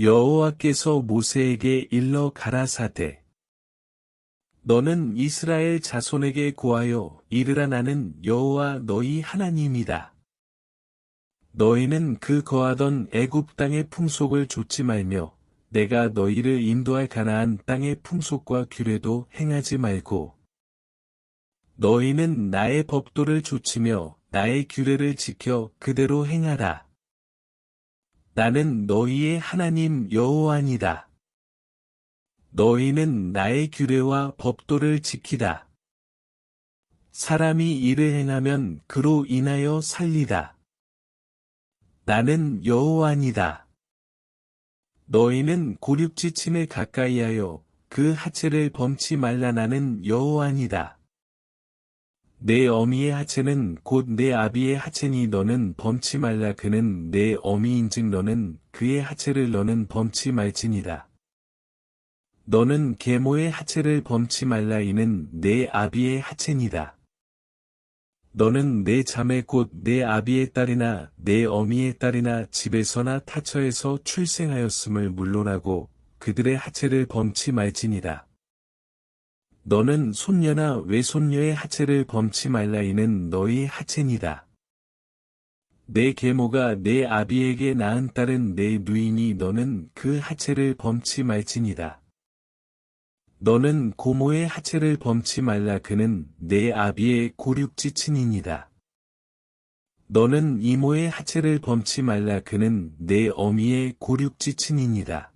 여호와께서 모세에게 일러 가라사대 너는 이스라엘 자손에게 고하여 이르라 나는 여호와 너희 하나님이다. 너희는 그 거하던 애굽 땅의 풍속을 좇지 말며 내가 너희를 인도할 가나안 땅의 풍속과 규례도 행하지 말고 너희는 나의 법도를 좇으며 나의 규례를 지켜 그대로 행하라. 나는 너희의 하나님 여호와니다. 너희는 나의 규례와 법도를 지키다. 사람이 이를 행하면 그로 인하여 살리다. 나는 여호와니다. 너희는 고륙지침에 가까이하여 그 하체를 범치 말라 나는 여호와니다. 내 어미의 하체는 곧 내 아비의 하체니 너는 범치 말라 그는 내 어미인즉 너는 그의 하체를 너는 범치 말지니라. 너는 계모의 하체를 범치 말라 이는 내 아비의 하체니다. 너는 내 자매 곧 내 아비의 딸이나 내 어미의 딸이나 집에서나 타처에서 출생하였음을 물론하고 그들의 하체를 범치 말지니라. 너는 손녀나 외손녀의 하체를 범치 말라 이는 너희 하체니다. 내 계모가 내 아비에게 낳은 딸은 내 누이니 너는 그 하체를 범치 말지니라. 너는 고모의 하체를 범치 말라 그는 내 아비의 고륙지 친이니다. 너는 이모의 하체를 범치 말라 그는 내 어미의 고륙지 친이니다.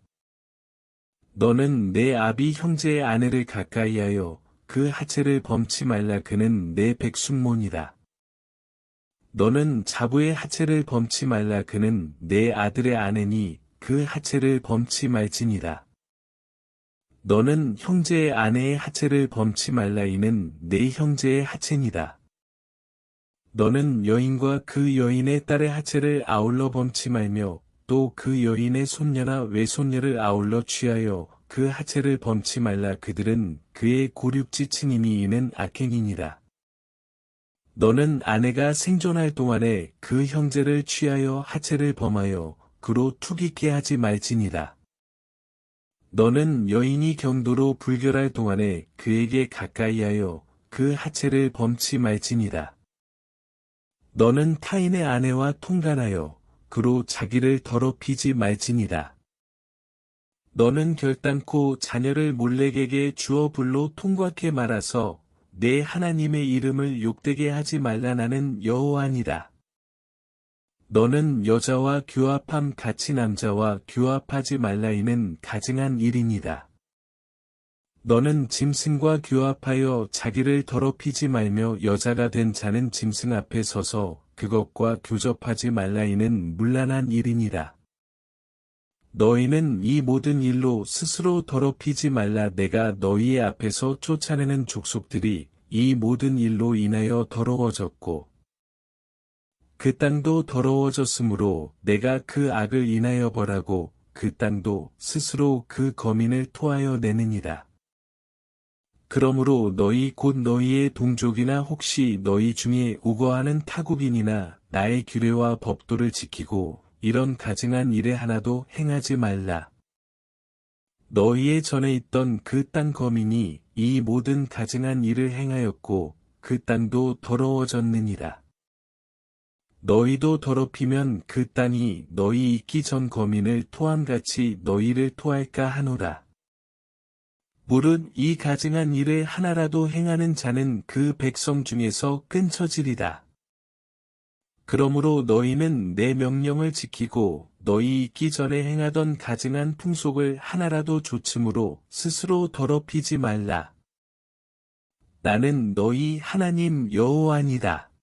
너는 내 아비 형제의 아내를 가까이하여 그 하체를 범치 말라 그는 내 백순몬이다. 너는 자부의 하체를 범치 말라 그는 내 아들의 아내니 그 하체를 범치 말지니라. 너는 형제의 아내의 하체를 범치 말라 이는 내 형제의 하체니다. 너는 여인과 그 여인의 딸의 하체를 아울러 범치 말며 또 그 여인의 손녀나 외손녀를 아울러 취하여 그 하체를 범치 말라 그들은 그의 고륙지 친임이 이는 악행이니라. 너는 아내가 생존할 동안에 그 형제를 취하여 하체를 범하여 그로 투기케 하지 말지니라. 너는 여인이 경도로 불결할 동안에 그에게 가까이하여 그 하체를 범치 말지니라. 너는 타인의 아내와 통간하여 그로 자기를 더럽히지 말지니라. 너는 결단코 자녀를 몰래에게 주어 불로 통과케 말아서 내 하나님의 이름을 욕되게 하지 말라 나는 여호와니라. 너는 여자와 교합함 같이 남자와 교합하지 말라 이는 가증한 일이니다. 너는 짐승과 교합하여 자기를 더럽히지 말며 여자가 된 자는 짐승 앞에 서서 그것과 교접하지 말라 이는 문란한 일이니라. 너희는 이 모든 일로 스스로 더럽히지 말라 내가 너희의 앞에서 쫓아내는 족속들이 이 모든 일로 인하여 더러워졌고 그 땅도 더러워졌으므로 내가 그 악을 인하여 벌하고 그 땅도 스스로 그 거민을 토하여 내느니라. 그러므로 너희 곧 너희의 동족이나 혹시 너희 중에 우거하는 타국인이나 나의 규례와 법도를 지키고 이런 가증한 일에 하나도 행하지 말라. 너희의 전에 있던 그 땅 거민이 이 모든 가증한 일을 행하였고 그 땅도 더러워졌느니라. 너희도 더럽히면 그 땅이 너희 있기 전 거민을 토함같이 너희를 토할까 하노라. 물은 이 가증한 일을 하나라도 행하는 자는 그 백성 중에서 끊쳐지리다. 그러므로 너희는 내 명령을 지키고 너희 있기 전에 행하던 가증한 풍속을 하나라도 조침으로 스스로 더럽히지 말라. 나는 너희 하나님 여호와니다.